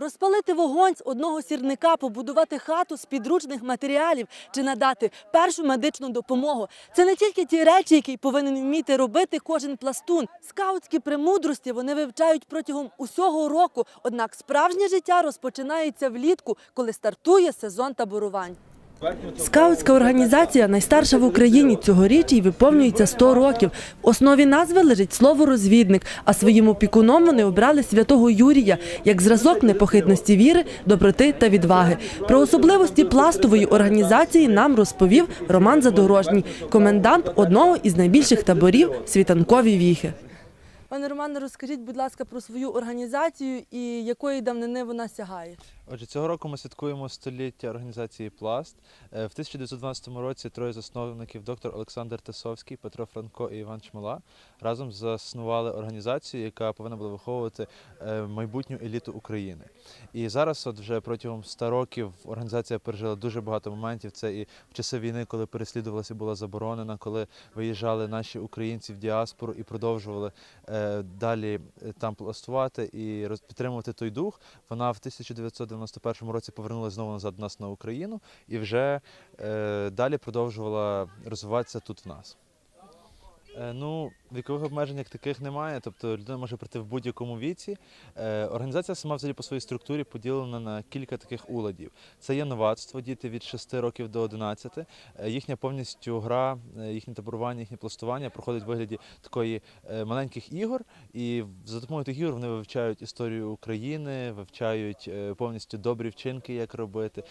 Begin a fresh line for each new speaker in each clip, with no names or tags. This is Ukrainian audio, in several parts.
Розпалити вогонь з одного сірника, побудувати хату з підручних матеріалів чи надати першу медичну допомогу. Це не тільки ті речі, які повинен вміти робити кожен пластун. Скаутські премудрості вони вивчають протягом усього року. Однак справжнє життя розпочинається влітку, коли стартує сезон таборувань. Скаутська організація найстарша в Україні. Цьогоріч їй виповнюється 100 років. В основі назви лежить слово розвідник, а своїм опікуном вони обрали святого Юрія як зразок непохитності віри, доброти та відваги. Про особливості пластової організації нам розповів Роман Задорожній, комендант одного із найбільших таборів світанкові віхи. Пане Романе, розкажіть, будь ласка, про свою організацію і якої давнини вона сягає.
Отже, цього року ми святкуємо століття організації Пласт. Е, В 1912 році троє засновників доктор Олександр Тесовський, Петро Франко і Іван Чмила разом заснували організацію, яка повинна була виховувати е, майбутню еліту України. І зараз, от вже протягом 100 років, організація пережила дуже багато моментів. Це і в часи війни, коли переслідувалася, була заборонена, коли виїжджали наші українці в діаспору і продовжували е, далі там пластувати і підтримувати той дух. Вона в 1991 році повернулася знову назад до нас на Україну і вже е, далі продовжувала розвиватися тут в нас. Е, Ну, вікових обмежень як таких немає, тобто людина може прийти в будь-якому віці. Е, Організація сама взагалі по своїй структурі поділена на кілька таких уладів. Це є новацтво, діти від 6 років до 11. Е, Їхня повністю гра, їхнє таборування, їхнє пластування проходить в вигляді такої маленьких ігор. І за допомогою тих ігор вони вивчають історію України, вивчають повністю добрі вчинки, як робити,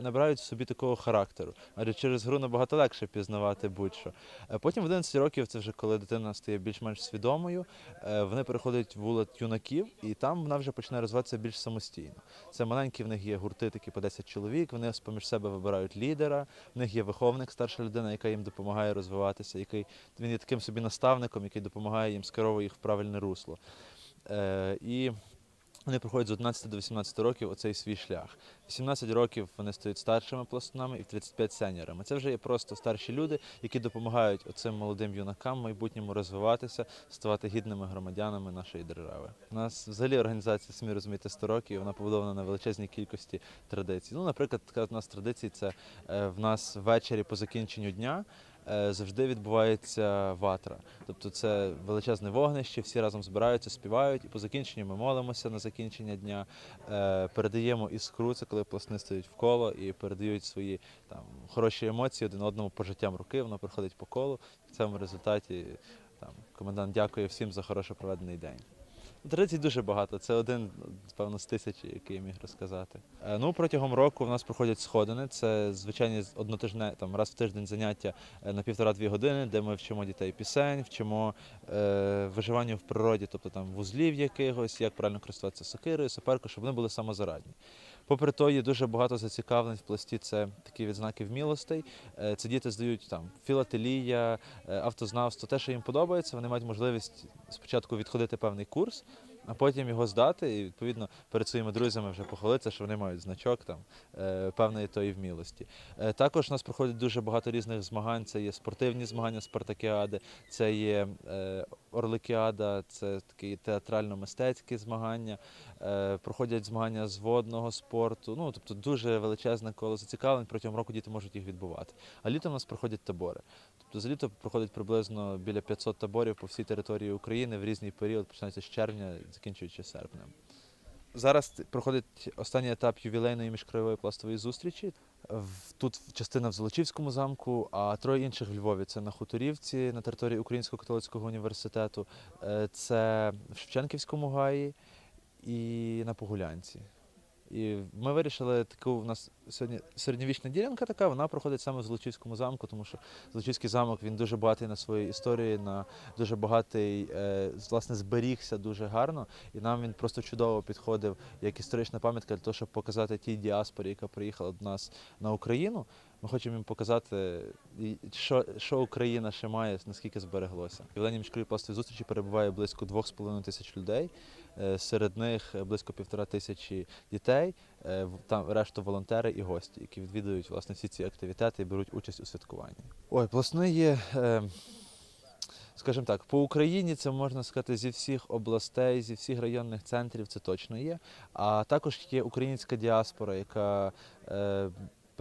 набирають собі такого характеру. Адже через гру набагато легше пізнавати будь-що. Потім 11 років, це вже коли дитина стає більш-менш свідомою, е, вони переходять в юнаків, і там вона вже починає розвиватися більш самостійно. Це маленькі, в них є гурти такі по 10 чоловік, вони поміж себе вибирають лідера, в них є виховник, старша людина, яка їм допомагає розвиватися, який він є таким собі наставником, який допомагає їм скеровує їх в правильне русло. Е, і вони проходять з 11 до 18 років оцей свій шлях. 18 років вони стають старшими пластунами і в 35 сеньорами. Це вже є просто старші люди, які допомагають оцим молодим юнакам в майбутньому розвиватися, ставати гідними громадянами нашої держави. У нас взагалі організація, самі розумієте, 100 років, вона побудована на величезній кількості традицій. Ну, наприклад, така у нас традиція це е, в нас ввечері по закінченню дня. Е, Завжди відбувається ватра, тобто це величезне вогнище, всі разом збираються, співають, і по закінченню ми молимося на закінчення дня, е, передаємо іскру, це коли пластуни стоять в коло і передають свої там хороші емоції один одному пожиттям руки. Воно проходить по колу. В цьому результаті там комендант дякує всім за хороше проведений день. Традицій дуже багато. Це один, певно, з тисячі, який я міг розказати. Е, Ну, протягом року в нас проходять сходини. Це звичайні однотижне, там раз в тиждень заняття е, на півтора-дві години, де ми вчимо дітей пісень, вчимо е, виживання в природі, тобто там вузлів якихось, як правильно користуватися сокирою, саперкою, щоб вони були самозарадні. Попри то, є дуже багато зацікавлень в пласті. Це такі відзнаки вмілостей. Це діти здають там філателія, е, автознавство, те, що їм подобається. Вони мають можливість спочатку відходити певний курс, а потім його здати і відповідно перед своїми друзями вже похвалитися, що вони мають значок там е, певної тої вмілості. Е, Також у нас проходить дуже багато різних змагань. Це є спортивні змагання, спартакіади, це є е, орликіада, це такі театрально-мистецькі змагання. Проходять змагання з водного спорту. Ну тобто дуже величезне коло зацікавлень. Протягом року діти можуть їх відбувати. А літом у нас проходять табори. Тобто за літо проходить приблизно біля 500 таборів по всій території України в різний період, починається з червня, закінчуючи серпнем. Зараз проходить останній етап ювілейної міжкраєвої пластової зустрічі. Тут частина в Золочівському замку, а троє інших в Львові. Це на Хуторівці, на території Українського католицького університету, е, це в Шевченківському гаї і на Погулянці. І ми вирішили таку у нас сьогодні середньовічна ділянка така, вона проходить саме в Золочівському замку, тому що Золочівський замок він дуже багатий на своїй історії, на дуже багатий, е, власне, зберігся дуже гарно. І нам він просто чудово підходив як історична пам'ятка для того, щоб показати тій діаспорі, яка приїхала до нас на Україну. Ми хочемо їм показати, що, що Україна ще має, наскільки збереглося. В Єленій міської пластовій зустрічі перебуває близько 2,5 тисяч людей. Е, Серед них близько півтора тисячі дітей, е, там решту волонтери і гості, які відвідують власне всі ці активітети і беруть участь у святкуванні. Ой, пластуни є е, скажімо так, по Україні це можна сказати зі всіх областей, зі всіх районних центрів це точно є. А також є українська діаспора, яка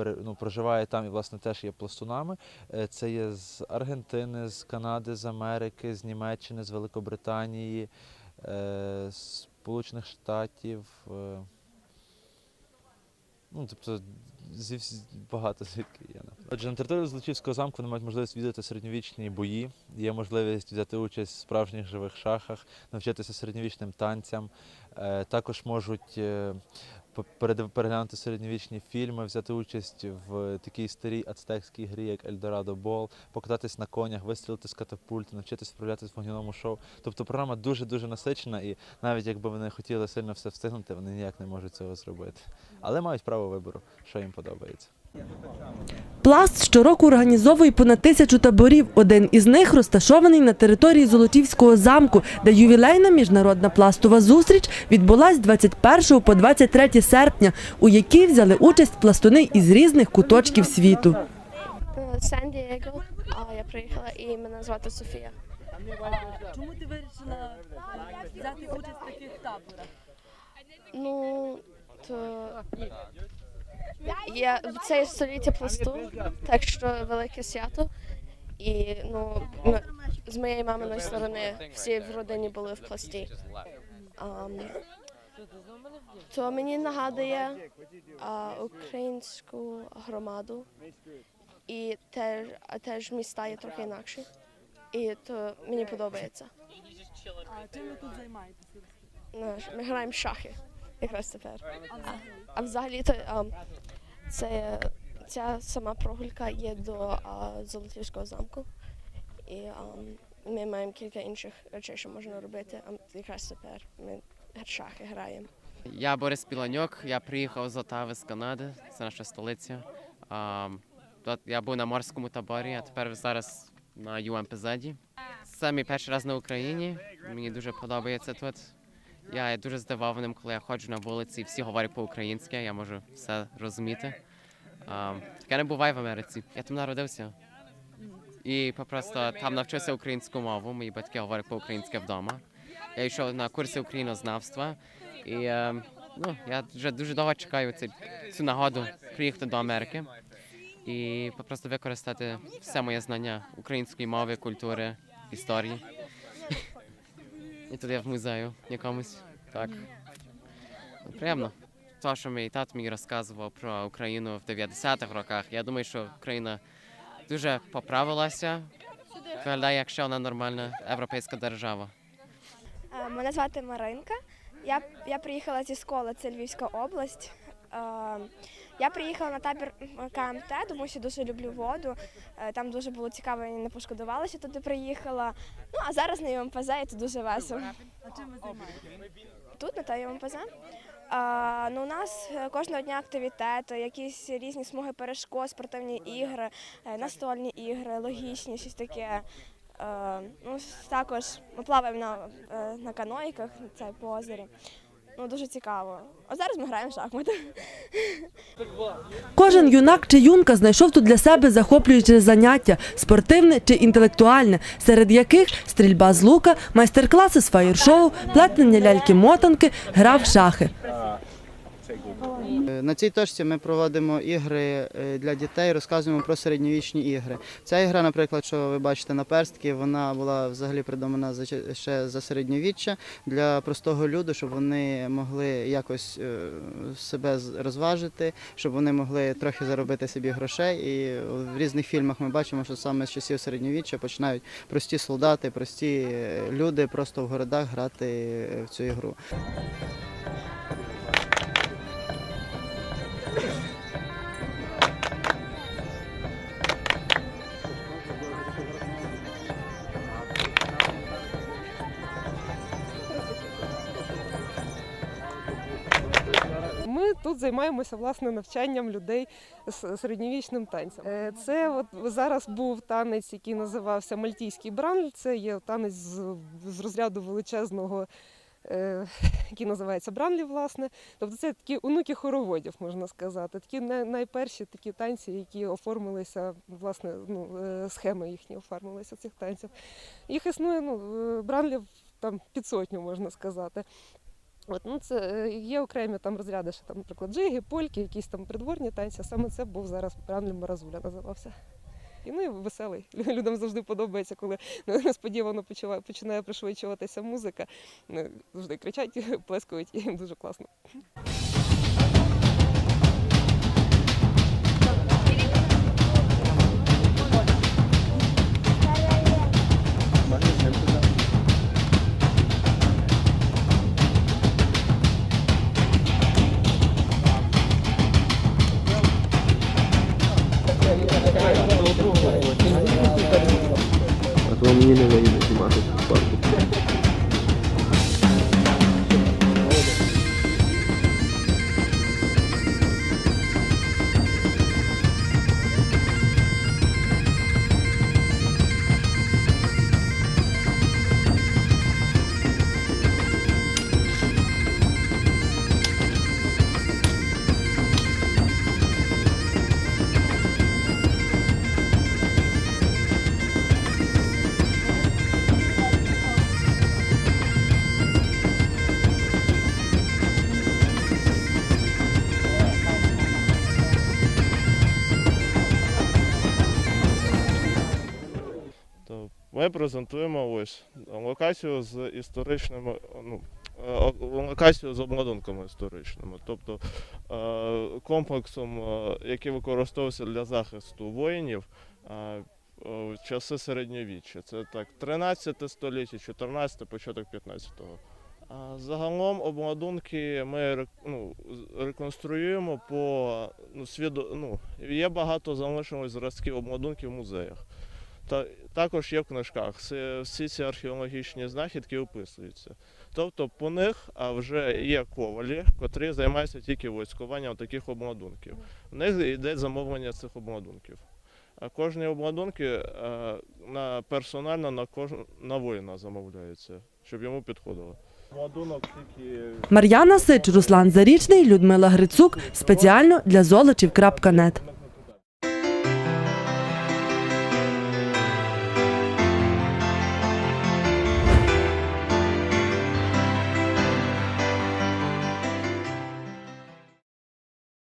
ну, проживає там і власне теж є пластунами. Е, Це є з Аргентини, з Канади, з Америки, з Німеччини, з Великобританії, е, з Сполучених Штатів. е, Ну, тобто, зі багато звідки є. Отже, на території Золочівського замку вони мають можливість відвідати середньовічні бої, є можливість взяти участь в справжніх живих шахах, навчитися середньовічним танцям. Також можуть переглянути середньовічні фільми, взяти участь в такій старій ацтекській грі, як Ельдорадо Бол, покататись на конях, вистрілити з катапульти, навчитись справлятися в вогняному шоу. Тобто програма дуже-дуже насичена, і навіть якби вони хотіли сильно все встигнути, вони ніяк не можуть цього зробити. Але мають право вибору, що їм подобається.
Пласт щороку організовує понад тисячу таборів. Один із них розташований на території Золотівського замку, де ювілейна міжнародна пластова зустріч відбулась з 21 по 23 серпня, у якій взяли участь пластуни із різних куточків світу.
Сан-Дієго. А я приїхала і мене звати Софія.
Чому ти вирішила взяти участь в таких таборах?
Ну то я це століття пласту, так що велике свято. І ну ми- з моєї маминої сторони всі в родині були в пласті. Ам, то мені нагадує а, українську громаду, і теж, а теж міста є трохи інакші. І то мені подобається.
А чим ви тут займаєтеся?
Ми граємо в шахи якраз тепер. А взагалі то а, це ця сама прогулька є до а, Золотівського замку. І а, ми маємо кілька інших речей, що можна робити. А якраз тепер ми шахи граємо.
Я Борис Піланюк, я приїхав з Отави з Канади, це наша столиця. А, я був на морському таборі, а тепер зараз на ЮМПЗ. Це мій перший раз на Україні. Мені дуже подобається тут. Я дуже здивованим, коли я ходжу на вулиці, і всі говорять по-українськи, я можу все розуміти. А, таке не буває в Америці. Я там народився. І просто там навчився українську мову. Мої батьки говорять по-українськи вдома. Я йшов на курси українознавства. І е, ну, я вже дуже довго чекаю цей, цю нагоду приїхати до Америки і просто використати все моє знання української мови, культури, історії. І тут я в музею якомусь. Так. Приємно. То, що мій тато мені розказував про Україну в 90-х роках, я думаю, що Україна дуже поправилася. Виглядає, як ще вона нормальна європейська держава.
Е, Мене звати Маринка. Я, я приїхала зі школи, це Львівська область. Е, Я приїхала на табір КМТ, тому що дуже люблю воду. Е, Там дуже було цікаво, я не пошкодувала, що туди приїхала. Ну а зараз на ЮМПЗ і це дуже весело.
А чим ви займаєтеся?
Тут на та ЮМПЗ. А, ну, у нас е, кожного дня активітети, якісь різні смуги перешкод, спортивні ігри, е, настольні ігри, логічні, щось таке. Е, ну, також ми плаваємо на, е, на канойках це по озері. Ну, дуже цікаво. А зараз ми граємо в шахмати.
Кожен юнак чи юнка знайшов тут для себе захоплююче заняття спортивне чи інтелектуальне, серед яких стрільба з лука, майстер-класи з фаєр-шоу, плетнення ляльки-мотанки, гра в шахи.
Е, На цій точці ми проводимо ігри е, для дітей, розказуємо про середньовічні ігри. Ця ігра, наприклад, що ви бачите на перстки, вона була взагалі придумана ще за середньовіччя для простого люду, щоб вони могли якось е, себе розважити, щоб вони могли трохи заробити собі грошей. І в різних фільмах ми бачимо, що саме з часів середньовіччя починають прості солдати, прості люди просто в городах грати в цю ігру.
Тут займаємося власне навчанням людей з середньовічним танцем. Е, Це от зараз був танець, який називався Мальтійський бран. Це є танець з, розряду величезного е, який називається Бранлі, власне. Тобто це такі онуки хороводів, можна сказати. Такі найперші такі танці, які оформилися, власне, ну, е, схеми їхні оформилися цих танців. Їх існує ну, Бранлів там під сотню, можна сказати. От, ну, це е, є окремі там розряди, що там, наприклад, джиги, польки, якісь там придворні танці. Саме це був зараз Бранлі Маразуля називався. І ну і веселий. Людям завжди подобається, коли несподівано почуває- починає пришвидшуватися музика. Завжди кричать, плескають, і дуже класно.
А то
ми презентуємо ось локацію з історичними, ну, е, локацію з обладунками історичними, тобто е, комплексом, е, який використовувався для захисту воїнів е, в часи середньовіччя. Це так 13 століття, 14, початок 15-го. Загалом обладунки ми ну, реконструюємо по ну, свідо, ну, є багато залишилось зразків обладунків в музеях. Та, також є в книжках. Всі, всі ці археологічні знахідки описуються. Тобто по них а вже є ковалі, котрі займаються тільки войскуванням таких обладунків. В них йде замовлення цих обладунків. А кожні обладунки е, на, персонально на, кож, на воїна замовляються, щоб йому підходило.
Мар'яна Сич, Руслан Зарічний, Людмила Грицук спеціально для золочів.нет.